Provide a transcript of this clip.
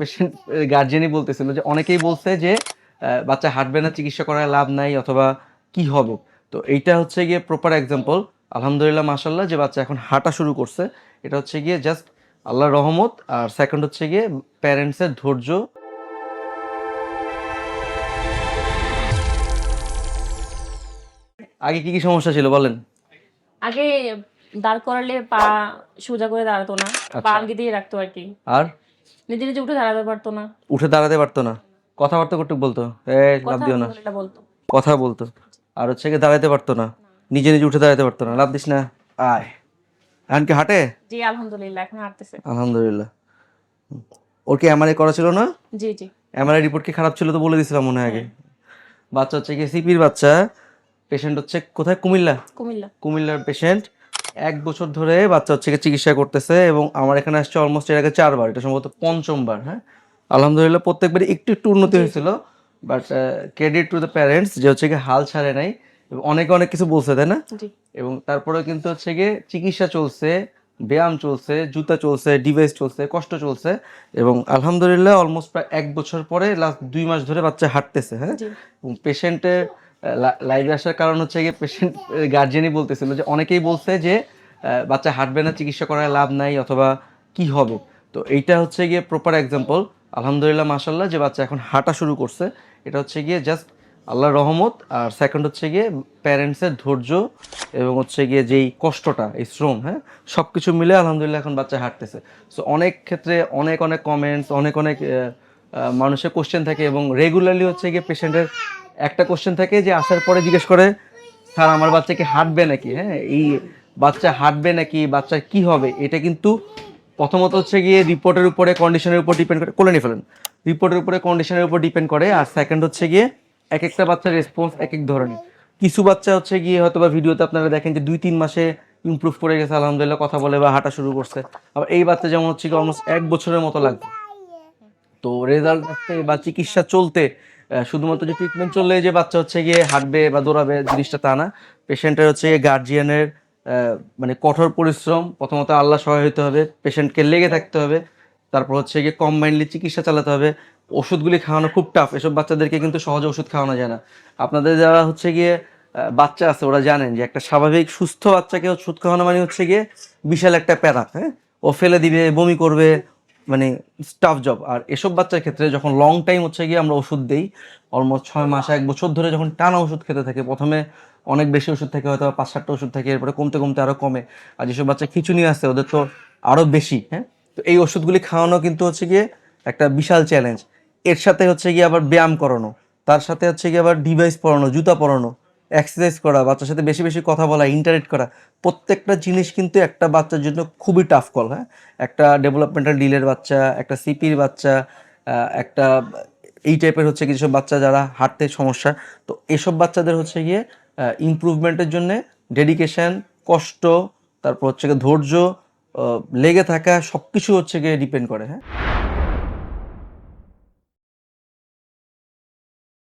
Patient গার্জিয়ানই বলতেছিল যে অনেকেই বলছে যে বাচ্চা হাঁটবে না চিকিৎসা করার লাভ নাই অথবা কি হবে? তো এইটা হচ্ছে গিয়ে প্রপার এক্সাম্পল আলহামদুলিল্লাহ মাসাল্লাহ যে বাচ্চা এখন হাঁটা শুরু করছে। এটা হচ্ছে গিয়ে জাস্ট আল্লাহর রহমত। আর সেকেন্ড হচ্ছে গিয়ে প্যারেন্টসের ধৈর্য। আগে কি কি সমস্যা ছিল বলেন? আগে দাঁড় করালে পা সোজা করে দাঁড়াতো না আচ্ছা। পা আগে দিয়ে রাখতো আর কি। আর? নিজে নিজে উঠে দাঁড়াতে পারতো না। উঠে দাঁড়াতে পারতো না। কথাবার্তা করতে বলতো। এ লাভ দিও না। এটা বলতো। কথা বলতো। আর হচ্ছে গিয়ে দাঁড়াতে পারতো না। নিজে নিজে উঠে দাঁড়াতে পারতো না। লাভ দিস না। আয়। এখন কি হাঁটে? জি আলহামদুলিল্লাহ এখন হাঁটতেছে। আলহামদুলিল্লাহ। ওর কি এমআরআই করা ছিল না? জি জি। এমআরআই রিপোর্ট কি খারাপ ছিল তো বলে দিছিলাম মনে হয় আগে। বাচ্চা হচ্ছে কি সিপির বাচ্চা। পেশেন্ট হচ্ছে কোথায়? কুমিল্লা। কুমিল্লা। কুমিল্লার পেশেন্ট এক বছর ধরে বাচ্চা হচ্ছে গিয়ে চিকিৎসা করতেছে এবং আমার এখানে আসছে অলমোস্ট এর আগে চারবার এটা সম্ভবত পঞ্চমবার হ্যাঁ? আলহামদুলিল্লাহ প্রত্যেকবারই একটু একটু উন্নতি হয়েছিল but credit to the parents যে হচ্ছে গিয়ে হাল ছাড়ে নাই এবং অনেকে অনেক কিছু বলছে তাই না? এবং তারপরেও কিন্তু হচ্ছে গিয়ে চিকিৎসা চলছে ব্যায়াম চলছে জুতা চলছে ডিভাইস চলছে কষ্ট চলছে এবং আলহামদুলিল্লাহ অলমোস্ট প্রায় এক বছর পরে লাস্ট দুই মাস ধরে বাচ্চা হাঁটতেছে হ্যাঁ? এবং পেশেন্টের লাইভে আসার কারণ হচ্ছে গিয়ে পেশেন্ট গার্জেনই বলতেছিল যে অনেকেই বলছে যে বাচ্চা হাঁটবে না, চিকিৎসা করায় লাভ নাই অথবা কি হবে? তো এইটা হচ্ছে গিয়ে প্রপার এক্সাম্পল আলহামদুলিল্লাহ মাসাল্লাহ যে বাচ্চা এখন হাঁটা শুরু করছে। এটা হচ্ছে গিয়ে জাস্ট আল্লাহর রহমত। আর সেকেন্ড হচ্ছে গিয়ে প্যারেন্টসের ধৈর্য এবং হচ্ছে গিয়ে যেই কষ্টটা, এই শ্রম হ্যাঁ? সব কিছু মিলে আলহামদুলিল্লাহ এখন বাচ্চা হাঁটতেছে। সো অনেক ক্ষেত্রে অনেক অনেক কমেন্টস অনেক অনেক মানুষের কোশ্চেন থাকে এবং রেগুলারলি হচ্ছে গিয়ে পেশেন্টের একটা কোশ্চেন থাকে যে আসার পরে জিজ্ঞেস করে, স্যার, আমার বাচ্চা কি হাঁটবে নাকি? হ্যাঁ এই বাচ্চা হাঁটবে নাকি বাচ্চার কি হবে? এটা কিন্তু প্রথমত হচ্ছে গিয়ে রিপোর্টের উপরে কন্ডিশনের উপর ডিপেন্ড করে, কোলে নিয়ে ফেলেন। রিপোর্টের উপরে কন্ডিশনের উপর ডিপেন্ড করে, আর সেকেন্ড হচ্ছে গিয়ে এক একটা বাচ্চার রেসপন্স এক এক ধরনের। কিছু বাচ্চা হচ্ছে গিয়ে হয়তো বা ভিডিওতে আপনারা দেখেন যে দুই তিন মাসে ইমপ্রুভ করে গেছে, আলহামদুলিল্লাহ, কথা বলে বা হাঁটা শুরু করছে। আবার এই বাচ্চা যেমন হচ্ছে কি অলমোস্ট এক বছরের মতো লাগবে। তো রেজাল্ট আসতে বা চিকিৎসা চলতে শুধুমাত্র যে ট্রিটমেন্ট চললে যে বাচ্চা হচ্ছে গিয়ে হাঁটবে বা দৌড়াবে জিনিসটা তা না। পেশেন্টের হচ্ছে গিয়ে গার্জিয়ানের মানে কঠোর পরিশ্রম প্রথমত আল্লাহ সহায় হতে হবে পেশেন্টকে লেগে থাকতে হবে তারপর হচ্ছে গিয়ে কম্বাইনলি চিকিৎসা চালাতে হবে। ওষুধগুলি খাওয়ানো খুব টাফ এসব বাচ্চাদেরকে কিন্তু সহজে ওষুধ খাওয়ানো যায় না। আপনাদের যারা হচ্ছে গিয়ে বাচ্চা আছে ওরা জানেন যে একটা স্বাভাবিক সুস্থ বাচ্চাকে ওষুধ খাওয়ানো মানে হচ্ছে গিয়ে বিশাল একটা প্যারা হ্যাঁ? ও ফেলে দিবে বমি করবে মানে স্টাফ জব আর এসব বাচ্চার ক্ষেত্রে যখন লং টাইম হচ্ছে গিয়ে আমরা ওষুধ দেই অলমোস্ট ছয় মাস, এক বছর ধরে যখন টানা ওষুধ খেতে থাকে, প্রথমে অনেক বেশি ওষুধ থাকে, হয়তো পাঁচ সাতটা ওষুধ থাকে, এরপরে কমতে কমতে আরও কমে। আর যেসব বাচ্চা খিচুনি আছে, ওদের তো আরও বেশি হ্যাঁ? তো এই ওষুধগুলি খাওয়ানো কিন্তু হচ্ছে গিয়ে একটা বিশাল চ্যালেঞ্জ এর সাথে হচ্ছে গিয়ে আবার ব্যায়াম করানো, তার সাথে হচ্ছে গিয়ে আবার ডিভাইস পরানো, জুতা পরানো এক্সারসাইজ করা, বাচ্চার সাথে বেশি বেশি কথা বলা ইন্টারেক্ট করা, প্রত্যেকটা জিনিস কিন্তু একটা বাচ্চার জন্য খুবই টাফ কল হ্যাঁ? একটা ডেভেলপমেন্টাল ডিলের বাচ্চা, একটা সিপির বাচ্চা একটা এই টাইপের হচ্ছে কিছু বাচ্চা যারা হাঁটতে সমস্যা, তো এসব বাচ্চাদের হচ্ছে গিয়ে ইমপ্রুভমেন্টের জন্য ডেডিকেশন কষ্ট, তারপর হচ্ছে গিয়ে ধৈর্য লেগে থাকা সব কিছু হচ্ছে গিয়ে ডিপেন্ড করে হ্যাঁ?